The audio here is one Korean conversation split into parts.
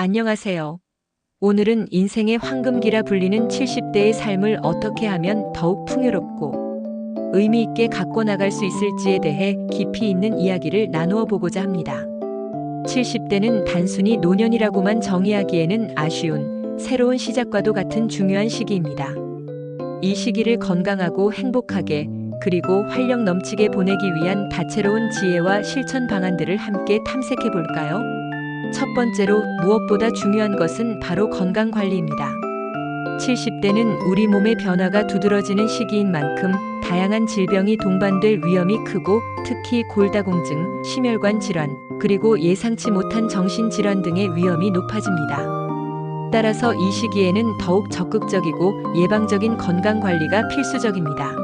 안녕하세요. 오늘은 인생의 황금기라 불리는 70대의 삶을 어떻게 하면 더욱 풍요롭고 의미 있게 갖고 나갈 수 있을지에 대해 깊이 있는 이야기를 나누어 보고자 합니다. 70대는 단순히 노년이라고만 정의하기에는 아쉬운 새로운 시작과도 같은 중요한 시기입니다. 이 시기를 건강하고 행복하게 그리고 활력 넘치게 보내기 위한 다채로운 지혜와 실천 방안들을 함께 탐색해 볼까요? 첫 번째로 무엇보다 중요한 것은 바로 건강 관리입니다. 70대는 우리 몸의 변화가 두드러지는 시기인 만큼 다양한 질병이 동반될 위험이 크고 특히 골다공증, 심혈관 질환, 그리고 예상치 못한 정신질환 등의 위험이 높아집니다. 따라서 이 시기에는 더욱 적극적이고 예방적인 건강 관리가 필수적입니다.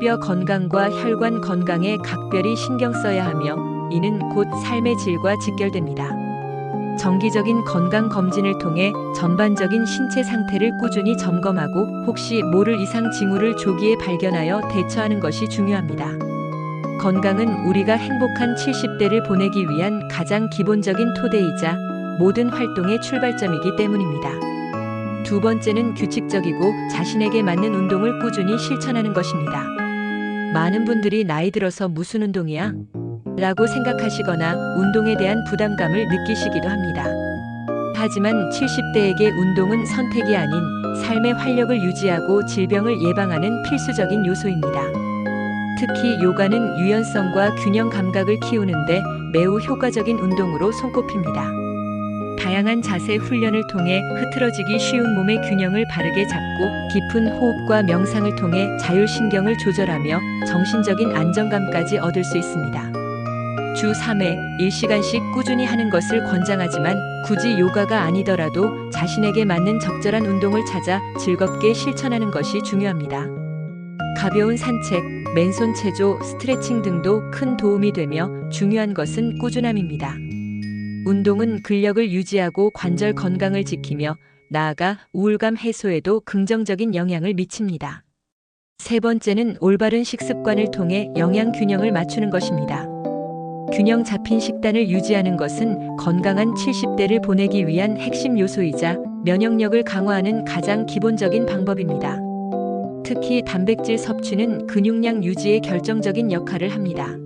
뼈 건강과 혈관 건강에 각별히 신경 써야 하며 이는 곧 삶의 질과 직결됩니다. 정기적인 건강 검진을 통해 전반적인 신체 상태를 꾸준히 점검하고 혹시 모를 이상 징후를 조기에 발견하여 대처하는 것이 중요합니다. 건강은 우리가 행복한 70대를 보내기 위한 가장 기본적인 토대이자 모든 활동의 출발점이기 때문입니다. 두 번째는 규칙적이고 자신에게 맞는 운동을 꾸준히 실천하는 것입니다. 많은 분들이 나이 들어서 무슨 운동이야? 라고 생각하시거나 운동에 대한 부담감을 느끼시기도 합니다. 하지만 70대에게 운동은 선택이 아닌 삶의 활력을 유지하고 질병을 예방하는 필수적인 요소입니다. 특히 요가는 유연성과 균형 감각을 키우는데 매우 효과적인 운동으로 손꼽힙니다. 다양한 자세 훈련을 통해 흐트러지기 쉬운 몸의 균형을 바르게 잡고 깊은 호흡과 명상을 통해 자율신경을 조절하며 정신적인 안정감까지 얻을 수 있습니다. 주 3회 1시간씩 꾸준히 하는 것을 권장하지만 굳이 요가가 아니더라도 자신에게 맞는 적절한 운동을 찾아 즐겁게 실천하는 것이 중요합니다. 가벼운 산책, 맨손 체조, 스트레칭 등도 큰 도움이 되며 중요한 것은 꾸준함입니다. 운동은 근력을 유지하고 관절 건강을 지키며 나아가 우울감 해소에도 긍정적인 영향을 미칩니다. 세 번째는 올바른 식습관을 통해 영양 균형을 맞추는 것입니다. 균형 잡힌 식단을 유지하는 것은 건강한 70대를 보내기 위한 핵심 요소이자 면역력을 강화하는 가장 기본적인 방법입니다. 특히 단백질 섭취는 근육량 유지에 결정적인 역할을 합니다.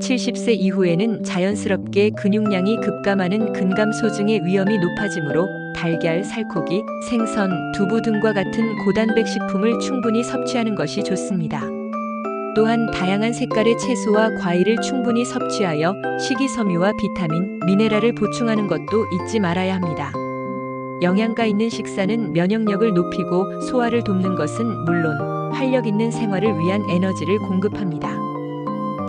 70세 이후에는 자연스럽게 근육량이 급감하는 근감 소증의 위험이 높아지므로 달걀, 살코기, 생선, 두부 등과 같은 고단백 식품을 충분히 섭취하는 것이 좋습니다. 또한 다양한 색깔의 채소와 과일을 충분히 섭취하여 식이섬유와 비타민, 미네랄을 보충하는 것도 잊지 말아야 합니다. 영양가 있는 식사는 면역력을 높이고 소화를 돕는 것은 물론 활력 있는 생활을 위한 에너지를 공급합니다.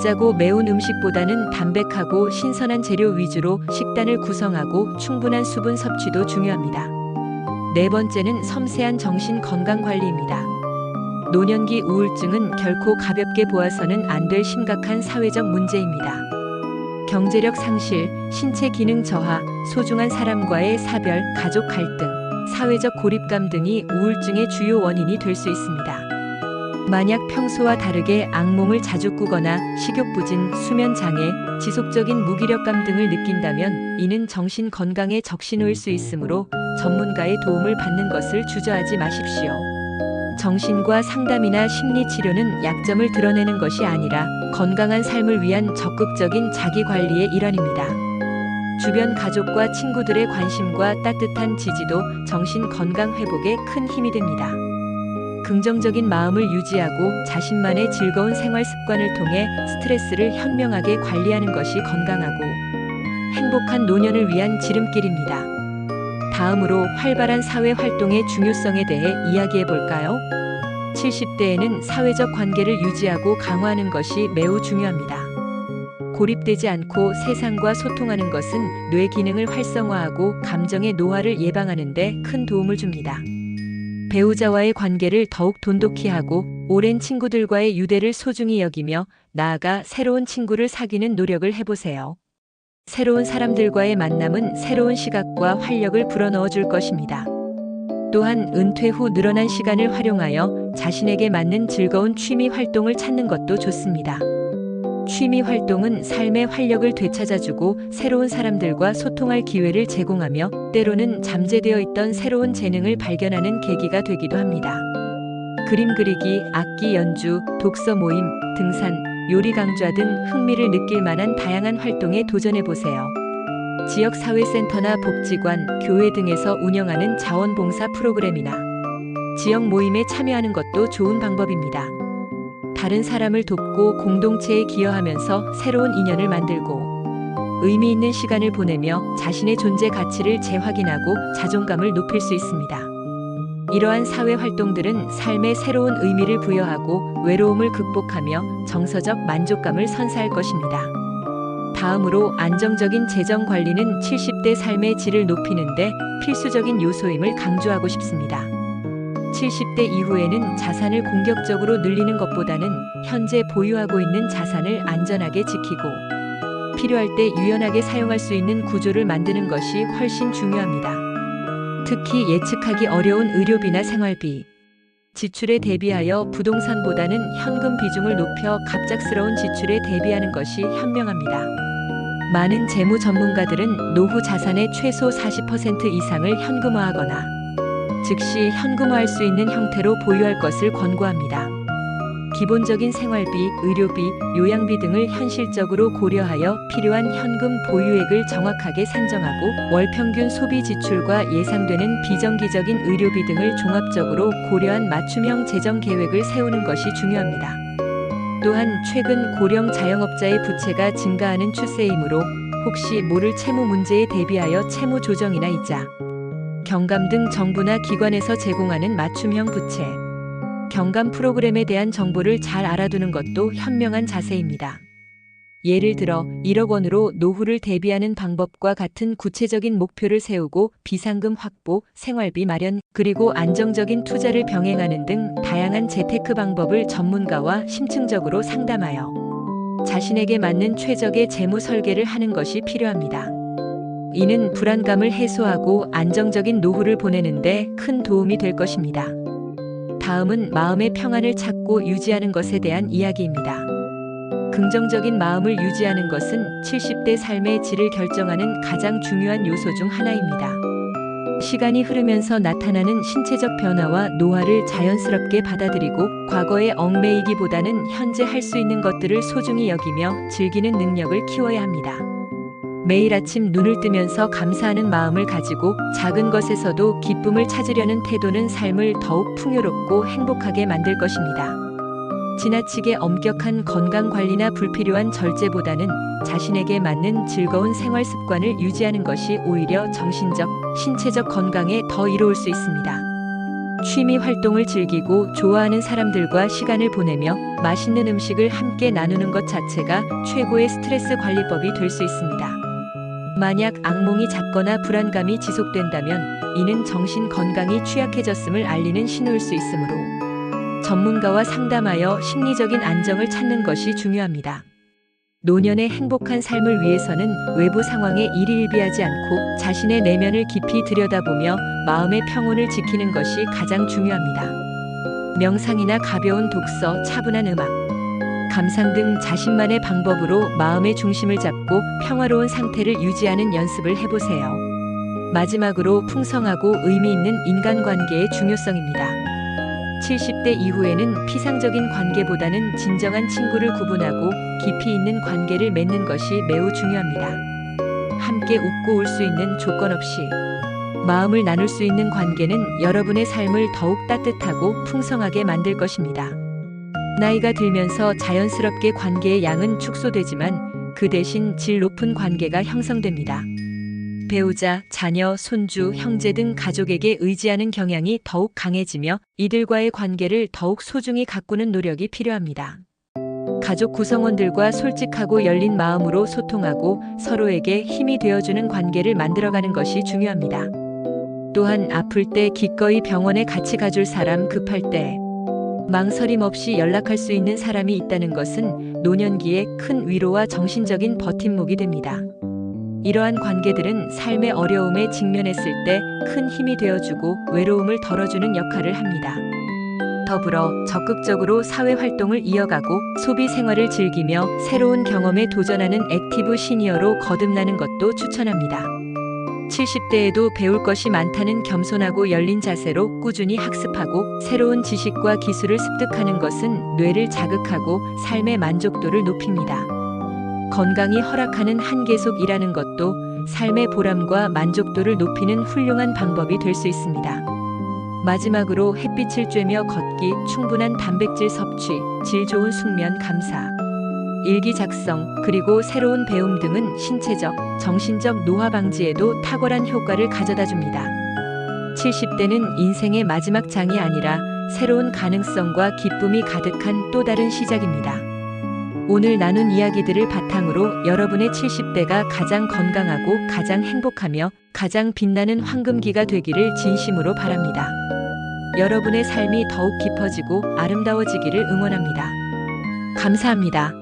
짜고 매운 음식보다는 담백하고 신선한 재료 위주로 식단을 구성하고 충분한 수분 섭취도 중요합니다. 네 번째는 섬세한 정신 건강 관리입니다. 노년기 우울증은 결코 가볍게 보아서는 안 될 심각한 사회적 문제입니다. 경제력 상실, 신체 기능 저하, 소중한 사람과의 사별, 가족 갈등, 사회적 고립감 등이 우울증의 주요 원인이 될 수 있습니다. 만약 평소와 다르게 악몽을 자주 꾸거나 식욕부진, 수면 장애, 지속적인 무기력감 등을 느낀다면 이는 정신 건강에 적신호일 수 있으므로 전문가의 도움을 받는 것을 주저하지 마십시오. 정신과 상담이나 심리 치료는 약점을 드러내는 것이 아니라 건강한 삶을 위한 적극적인 자기 관리의 일환입니다. 주변 가족과 친구들의 관심과 따뜻한 지지도 정신 건강 회복에 큰 힘이 됩니다. 긍정적인 마음을 유지하고 자신만의 즐거운 생활 습관을 통해 스트레스를 현명하게 관리하는 것이 건강하고 행복한 노년을 위한 지름길입니다. 다음으로 활발한 사회 활동의 중요성에 대해 이야기해 볼까요? 70대에는 사회적 관계를 유지하고 강화하는 것이 매우 중요합니다. 고립되지 않고 세상과 소통하는 것은 뇌 기능을 활성화하고 감정의 노화를 예방하는 데 큰 도움을 줍니다. 배우자와의 관계를 더욱 돈독히 하고 오랜 친구들과의 유대를 소중히 여기며 나아가 새로운 친구를 사귀는 노력을 해보세요. 새로운 사람들과의 만남은 새로운 시각과 활력을 불어넣어 줄 것입니다. 또한 은퇴 후 늘어난 시간을 활용하여 자신에게 맞는 즐거운 취미 활동을 찾는 것도 좋습니다. 취미 활동은 삶의 활력을 되찾아주고 새로운 사람들과 소통할 기회를 제공하며 때로는 잠재되어 있던 새로운 재능을 발견하는 계기가 되기도 합니다. 그림 그리기, 악기 연주, 독서 모임, 등산, 요리 강좌 등 흥미를 느낄 만한 다양한 활동에 도전해 보세요. 지역 사회센터나 복지관, 교회 등에서 운영하는 자원봉사 프로그램이나 지역 모임에 참여하는 것도 좋은 방법입니다. 다른 사람을 돕고 공동체에 기여하면서 새로운 인연을 만들고 의미 있는 시간을 보내며 자신의 존재 가치를 재확인하고 자존감을 높일 수 있습니다. 이러한 사회 활동들은 삶에 새로운 의미를 부여하고 외로움을 극복하며 정서적 만족감을 선사할 것입니다. 다음으로 안정적인 재정 관리는 70대 삶의 질을 높이는데 필수적인 요소임을 강조하고 싶습니다. 70대 이후에는 자산을 공격적으로 늘리는 것보다는 현재 보유하고 있는 자산을 안전하게 지키고 필요할 때 유연하게 사용할 수 있는 구조를 만드는 것이 훨씬 중요합니다. 특히 예측하기 어려운 의료비나 생활비, 지출에 대비하여 부동산보다는 현금 비중을 높여 갑작스러운 지출에 대비하는 것이 현명합니다. 많은 재무 전문가들은 노후 자산의 최소 40% 이상을 현금화하거나 즉시 현금화할 수 있는 형태로 보유할 것을 권고합니다. 기본적인 생활비, 의료비, 요양비 등을 현실적으로 고려하여 필요한 현금 보유액을 정확하게 산정하고 월 평균 소비 지출과 예상되는 비정기적인 의료비 등을 종합적으로 고려한 맞춤형 재정 계획을 세우는 것이 중요합니다. 또한 최근 고령 자영업자의 부채가 증가하는 추세이므로 혹시 모를 채무 문제에 대비하여 채무 조정이나 이자, 경감 등 정부나 기관에서 제공하는 맞춤형 부채, 경감 프로그램에 대한 정보를 잘 알아두는 것도 현명한 자세입니다. 예를 들어 1억 원으로 노후를 대비하는 방법과 같은 구체적인 목표를 세우고 비상금 확보, 생활비 마련, 그리고 안정적인 투자를 병행하는 등 다양한 재테크 방법을 전문가와 심층적으로 상담하여 자신에게 맞는 최적의 재무 설계를 하는 것이 필요합니다. 이는 불안감을 해소하고 안정적인 노후를 보내는데 큰 도움이 될 것입니다. 다음은 마음의 평안을 찾고 유지하는 것에 대한 이야기입니다. 긍정적인 마음을 유지하는 것은 70대 삶의 질을 결정하는 가장 중요한 요소 중 하나입니다. 시간이 흐르면서 나타나는 신체적 변화와 노화를 자연스럽게 받아들이고 과거에 얽매이기보다는 현재 할 수 있는 것들을 소중히 여기며 즐기는 능력을 키워야 합니다. 매일 아침 눈을 뜨면서 감사하는 마음을 가지고 작은 것에서도 기쁨을 찾으려는 태도는 삶을 더욱 풍요롭고 행복하게 만들 것입니다. 지나치게 엄격한 건강 관리나 불필요한 절제보다는 자신에게 맞는 즐거운 생활 습관을 유지하는 것이 오히려 정신적, 신체적 건강에 더 이로울 수 있습니다. 취미 활동을 즐기고 좋아하는 사람들과 시간을 보내며 맛있는 음식을 함께 나누는 것 자체가 최고의 스트레스 관리법이 될 수 있습니다. 만약 악몽이 잦거나 불안감이 지속된다면 이는 정신 건강이 취약해졌음을 알리는 신호일 수 있으므로 전문가와 상담하여 심리적인 안정을 찾는 것이 중요합니다. 노년의 행복한 삶을 위해서는 외부 상황에 일희일비하지 않고 자신의 내면을 깊이 들여다보며 마음의 평온을 지키는 것이 가장 중요합니다. 명상이나 가벼운 독서, 차분한 음악, 감상 등 자신만의 방법으로 마음의 중심을 잡고 평화로운 상태를 유지하는 연습을 해보세요. 마지막으로 풍성하고 의미 있는 인간관계의 중요성입니다. 70대 이후에는 피상적인 관계보다는 진정한 친구를 구분하고 깊이 있는 관계를 맺는 것이 매우 중요합니다. 함께 웃고 울 수 있는 조건 없이 마음을 나눌 수 있는 관계는 여러분의 삶을 더욱 따뜻하고 풍성하게 만들 것입니다. 나이가 들면서 자연스럽게 관계의 양은 축소되지만 그 대신 질 높은 관계가 형성됩니다. 배우자, 자녀, 손주, 형제 등 가족에게 의지하는 경향이 더욱 강해지며 이들과의 관계를 더욱 소중히 가꾸는 노력이 필요합니다. 가족 구성원들과 솔직하고 열린 마음으로 소통하고 서로에게 힘이 되어주는 관계를 만들어가는 것이 중요합니다. 또한 아플 때 기꺼이 병원에 같이 가줄 사람 급할 때 망설임 없이 연락할 수 있는 사람이 있다는 것은 노년기에 큰 위로와 정신적인 버팀목이 됩니다. 이러한 관계들은 삶의 어려움에 직면했을 때 큰 힘이 되어주고 외로움을 덜어주는 역할을 합니다. 더불어 적극적으로 사회 활동을 이어가고 소비 생활을 즐기며 새로운 경험에 도전하는 액티브 시니어로 거듭나는 것도 추천합니다. 70대에도 배울 것이 많다는 겸손하고 열린 자세로 꾸준히 학습하고 새로운 지식과 기술을 습득하는 것은 뇌를 자극하고 삶의 만족도를 높입니다. 건강이 허락하는 한 계속이라는 것도 삶의 보람과 만족도를 높이는 훌륭한 방법이 될 수 있습니다. 마지막으로 햇빛을 쬐며 걷기, 충분한 단백질 섭취, 질 좋은 숙면 감사, 일기 작성, 그리고 새로운 배움 등은 신체적, 정신적 노화 방지에도 탁월한 효과를 가져다 줍니다. 70대는 인생의 마지막 장이 아니라 새로운 가능성과 기쁨이 가득한 또 다른 시작입니다. 오늘 나눈 이야기들을 바탕으로 여러분의 70대가 가장 건강하고 가장 행복하며 가장 빛나는 황금기가 되기를 진심으로 바랍니다. 여러분의 삶이 더욱 깊어지고 아름다워지기를 응원합니다. 감사합니다.